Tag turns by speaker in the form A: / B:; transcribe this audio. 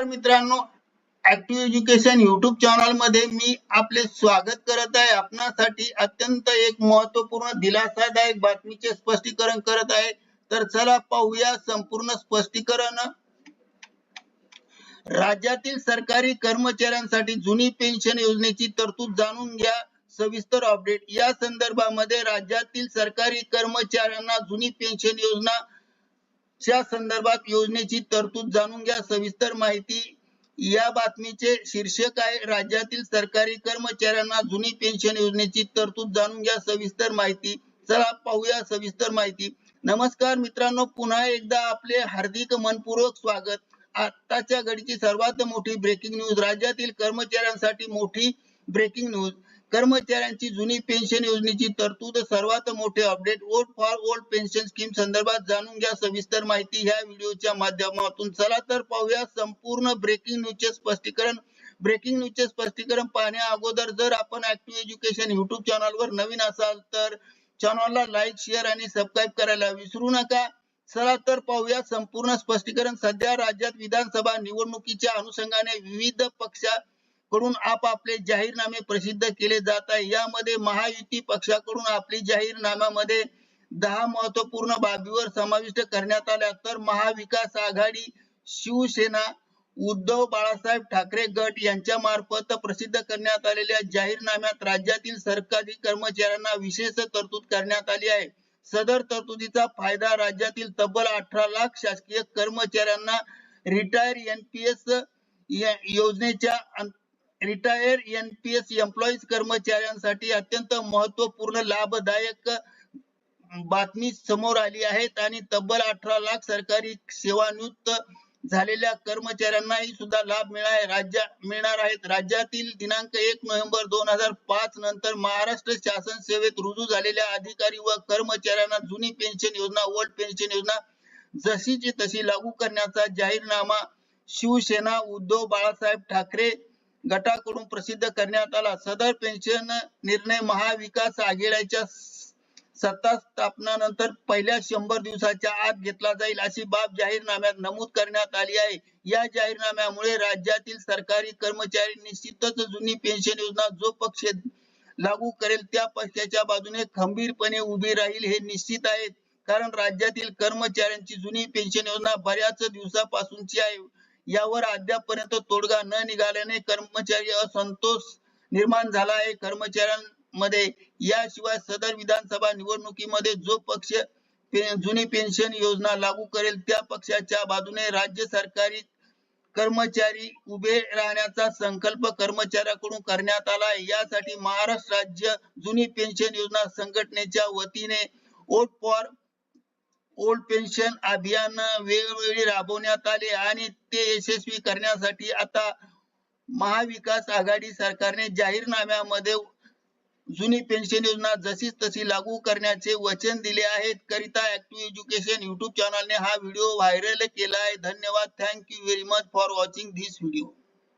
A: नमस्कार मित्रांनो active education YouTube चॅनलमध्ये मी आपले स्वागत करत आहे. आपणासाठी अत्यंत एक महत्त्वपूर्ण दिलासादायक बातमीचे स्पष्टीकरण करत आहे. तर चला पाहूया संपूर्ण स्पष्टीकरण. राज्यातील सरकारी कर्मचाऱ्यांसाठी जुनी पेन्शन योजनेची तरतूद जाणून घ्या. सविस्तर अपडेट या संदर्भामध्ये राज्यातील सरकारी कर्मचाऱ्यांना जुनी पेन्शन योजना च्या संदर्भात योजनेची तरतूद जाणून घ्या. सविस्तर माहिती या बातमीचे शीर्षक आहे राज्यातील सरकारी कर्मचाऱ्यांना जुनी पेन्शन योजनेची तरतूद जाणून घ्या. सविस्तर माहिती चला पाहूया सविस्तर माहिती. नमस्कार मित्रांनो पुन्हा एकदा आपले हार्दिक मनपूर्वक स्वागत. आताच्या घडीची सर्वात मोठी ब्रेकिंग न्यूज राज्यातील कर्मचाऱ्यांसाठी मोठी ब्रेकिंग न्यूज कर्मचाऱ्यांची जुनी पेन्शन योजनेची तरतूद सर्वात मोठे update vote for old pension scheme संदर्भात जाणून घ्या. सविस्तर माहिती ह्या व्हिडिओच्या माध्यमातून. चला तर पाहूया संपूर्ण ब्रेकिंग न्यूजचे स्पष्टीकरण. ब्रेकिंग न्यूजचे स्पष्टीकरण पाहण्या अगोदर जर आपण ऍक्टिव्ह एज्युकेशन युट्यूब चॅनलवर नवीन असाल तर चॅनलला लाईक शेअर आणि सबस्क्राईब करायला विसरू नका. चला तर पाहूया संपूर्ण स्पष्टीकरण. सध्या राज्यात विधानसभा निवडणुकीच्या अनुषंगाने विविध पक्षा कडून आपापले जाहीरनामे प्रसिद्ध केले जात आहे. यामध्ये महायुती पक्षाकडून आपली जाहीरनाम्यामध्ये दहा महत्त्वपूर्ण बाबीवर समाविष्ट करण्यात आल्या. तर महाविकास आघाडी शिवसेना उद्धव बाळासाहेब ठाकरे गट यांच्या मार्फत प्रसिद्ध करण्यात आलेल्या जाहीरनाम्यात राज्यातील सरकारी कर्मचाऱ्यांना विशेष तरतूद करण्यात आली आहे. सदर तरतुदीचा फायदा राज्यातील तब्बल अठरा लाख शासकीय कर्मचाऱ्यांना रिटायर एनपीएस योजनेच्या रिटायर एनपीएस एम्प्लॉईज कर्मचाऱ्यांसाठी अत्यंत महत्त्वपूर्ण लाभदायक बातमी समोर आली आहेत आणि तब्बल अठरा लाख सरकारी सेवानिवृत्त झालेल्या कर्मचाऱ्यांनाही सुद्धा लाभ मिळाय राज्य मिळणार आहेत. राज्यातील दिनांक एक नोव्हेंबर दोन हजार पाच नंतर महाराष्ट्र शासन सेवेत रुजू झालेल्या अधिकारी व कर्मचाऱ्यांना जुनी पेन्शन योजना ओल्ड पेन्शन योजना जशीची तशी लागू करण्याचा जाहीरनामा शिवसेना उद्धव बाळासाहेब ठाकरे गटाकडून प्रसिद्ध करण्यात आला. सदर पेन्शन निर्णय महाविकास आघाडीच्या सत्ता स्थापनानंतर पहिल्या शंभर दिवसाच्या आत घेतला जाईल अशी बाब जाहीरनाम्यात नमूद करण्यात आली आहे. या जाहीरनाम्यामुळे राज्यातील सरकारी कर्मचारी निश्चितच जुनी पेन्शन योजना जो पक्ष लागू करेल त्या पक्षाच्या बाजूने खंबीरपणे उभी राहील हे निश्चित आहे. कारण राज्यातील कर्मचाऱ्यांची जुनी पेन्शन योजना बऱ्याच दिवसापासूनची आहे. यावर अद्यापपर्यंत तोडगा न निघाल्याने कर्मचारी असंतोष निर्माण झाला आहे. कर्मचाऱ्यांमध्ये याशिवाय सदर विधानसभा निवडणुकीमध्ये जो पक्ष जुनी पेन्शन योजना लागू करेल त्या पक्षाच्या बाजूने राज्य सरकारी कर्मचारी उभे राहण्याचा संकल्प कर्मचाऱ्याकडून करण्यात आला आहे. यासाठी महाराष्ट्र राज्य जुनी पेन्शन योजना संघटनेच्या वतीने वोट फॉर ओल्ड पेन्शन अभियान वेळोवेळी राबवण्यात आले आणि ते यशस्वी करण्यासाठी आता महाविकास आघाडी सरकारने जाहीरनाम्यामध्ये जुनी पेन्शन योजना जशीच तशी लागू करण्याचे वचन दिले आहेत. करिता ऍक्टिव्ह एज्युकेशन युट्यूब चॅनलने हा व्हिडिओ व्हायरल केला आहे. धन्यवाद. Thank you very much for watching this video